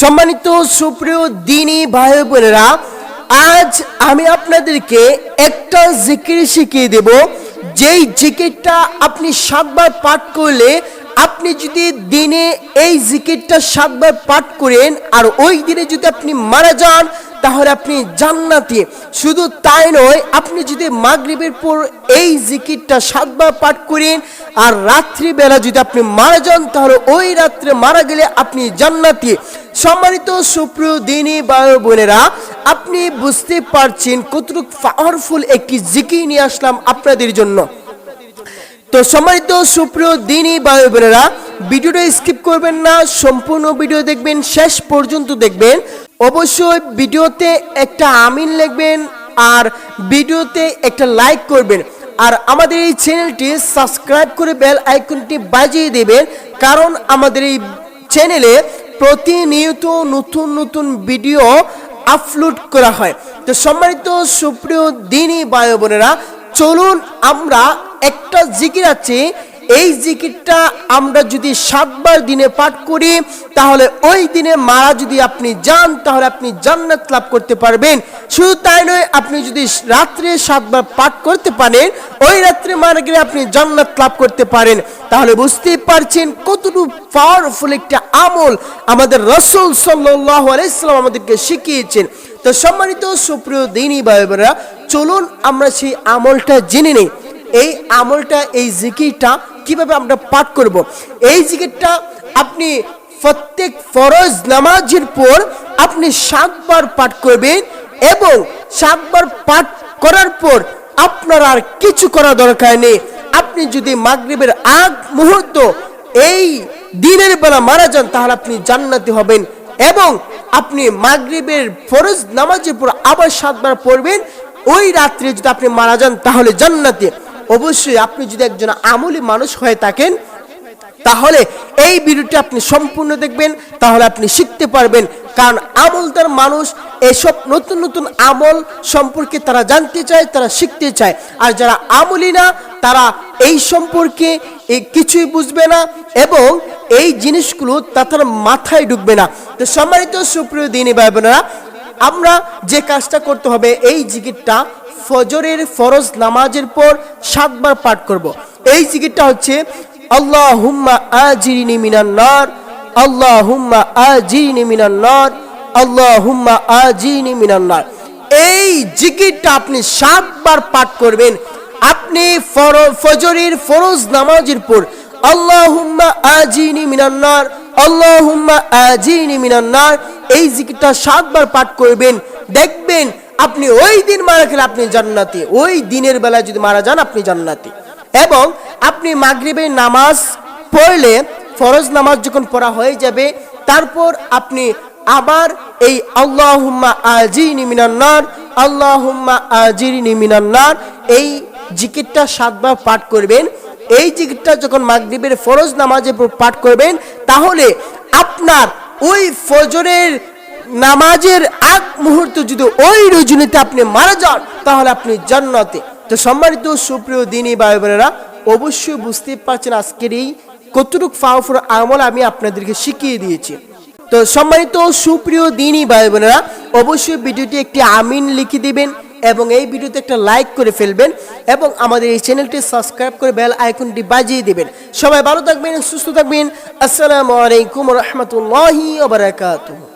সম্মানিত সুপ্রিয় দিনী ভাই বোনেরা, আজ আমি আপনাদেরকে একটা জিকির শিখিয়ে দেব। যেই জিকিরটা আপনি সাতবার পাঠ করলে আপনি যদি দিনে এই জিকিরটা সাতবার পাঠ করেন আর ওই দিনে যদি আপনি মারা যান, তাহলে আপনি জান্নাতি। শুধু তাই নয়, আপনি যদি মাগরিবের পর এই জিকিরটা সাতবার পাঠ করেন আর রাত্রিবেলা যদি আপনি মারা যান, তাহলে ওই রাত্রে মারা গেলে আপনি জান্নাতি। সম্মানিত সুপ্রিয় দিনী বায়ু বোনেরা আপনি বুঝতে পারছেন কতটুকু পাওয়ারফুল একটি জিকির নিয়ে আসলাম আপনাদের জন্য। তো সম্মানিত সুপ্রিয় দিনই বায়ু বোনেরা, ভিডিওটা স্কিপ করবেন না, সম্পূর্ণ ভিডিও দেখবেন, শেষ পর্যন্ত দেখবেন। অবশ্যই ভিডিওতে একটা আমিন লিখবেন আর ভিডিওতে একটা লাইক করবেন। আর আমাদের এই চ্যানেলটি সাবস্ক্রাইব করে বেল আইকনটি বাজিয়ে দেবেন, কারণ আমাদের এই চ্যানেলে প্রতিনিয়ত নতুন নতুন ভিডিও আপলোড করা হয়। তো সম্মানিত সুপ্রিয় দিনই বায়ু বোনেরা, চলুন আমরা একটা জিকির আছে, এই জিকিরটা আমরা যদি সাতবার দিনে পাঠ করি, তাহলে ওই দিনে মারা যদি আপনি যান, তাহলে আপনি জান্নাত লাভ করতে পারবেন। শুধু তাই নয়, আপনি যদি রাত্রে সাতবার পাঠ করতে পারেন, ওই রাত্রে মারা গেলে আপনি জান্নাত লাভ করতে পারেন। তাহলে বুঝতেই পারছেন কতটুকু পাওয়ারফুল একটা আমল আমাদের রসুল সাল্লাহ আলাইসাল্লাম আমাদেরকে শিখিয়েছেন। তো সম্মানিত সুপ্রিয় দিনী ভাইবেরা চলুন আমরা সেই আমলটা জেনে নেই। এই আমলটা, এই জিকিরটা কীভাবে আমরা পাঠ করব? এই জিকিরটা আপনি প্রত্যেক ফরজ নামাজের পর আপনি সাতবার পাঠ করবেন এবং সাতবার পাঠ করার পর আপনার আর কিছু করা দরকার নেই। আপনি যদি মাগরিবের আগ মুহূর্ত এই দিনের বেলা মারা যান, তাহলে আপনি জান্নাতি হবেন এবং আপনি মাগরিবের ফরজ নামাজের পর আবার সাতবার পড়বেন। ওই রাত্রে যদি আপনি মারা যান, তাহলে জান্নাতে। অবশ্যই আপনি যদি একজন আমলি মানুষ হয়ে থাকেন, তাহলে এই ভিডিওটি আপনি সম্পূর্ণ দেখবেন, তাহলে আপনি শিখতে পারবেন। কারণ আমলদার মানুষ, এসব নতুন নতুন আমল সম্পর্কে তারা জানতে চায়, তারা শিখতে চায়। আর যারা আমলি না, তারা এই সম্পর্কে কিছুই বুঝবে না এবং এই জিনিসগুলো তাদের মাথায় ঢুকবে না। তো সম্মানিত সুপ্রিয় দিনী ভাই বোনেরা আমরা যে কাজটা করতে হবে, এই জিকিরটা ফজরের ফরজ নামাজের পর সাতবার পাঠ করব। এই জিকিরটা হচ্ছে আল্লাহ হুম্মা আজিরিনি মিনান নার আল্লাহ হুম্মা আজিরিনি মিনান নার আল্লাহ হুম্মা আজিরিনি মিনান নার। এই জিকিরটা আপনি সাতবার পাঠ করবেন। আপনি ফজরের ফরজ নামাজের পর, আল্লাহুম্মা আজিনি মিনান্নার আল্লাহুম্মা আজিনি মিনান্নার এই জিকিরটা সাতবার পাঠ করবেন, দেখবেন আপনি ওই দিন মারা গেলে আপনি জান্নাতি, ওই দিনের বেলায় যদি মারা যান আপনি জান্নাতি। এবং আপনি মাগরিবের নামাজ পড়লে, ফরজ নামাজ যখন পড়া হয়ে যাবে, তারপর আপনি আবার এই আল্লাহুম্মা আজিনি মিনান্নার আল্লাহুম্মা আজিনি মিনান্নার এই জিকিরটা সাতবার পাঠ করবেন। এই জিকিরটা যখন মাগরিবের ফরজ নামাজে পাঠ করবেন, তাহলে আপনার ওই ফজরের নামাজের আগ মুহূর্ত যদি ওই রজনীতে আপনি মারা যান, তাহলে আপনি জান্নাতে। তো সম্মানিত সুপ্রিয় দিনী ভাই বোনেরা, অবশ্যই বুঝতে পারছেন আজকের এই কতটুকু পাওয়ারফুল আমল আমি আপনাদেরকে শিখিয়ে দিয়েছি। তো সম্মানিত সুপ্রিয় দিনই ভাই বোনেরা, অবশ্যই ভিডিওটি একটি আমিন লিখে দিবেন এবং এই ভিডিওতে একটা লাইক করে ফেলবেন এবং আমাদের এই চ্যানেলটি সাবস্ক্রাইব করে বেল আইকনটি বাজিয়ে দেবেন। সবাই ভালো থাকবেন, সুস্থ থাকবেন। আসসালামু আলাইকুম রহমতুল্লাহি ওবরাকাতুহু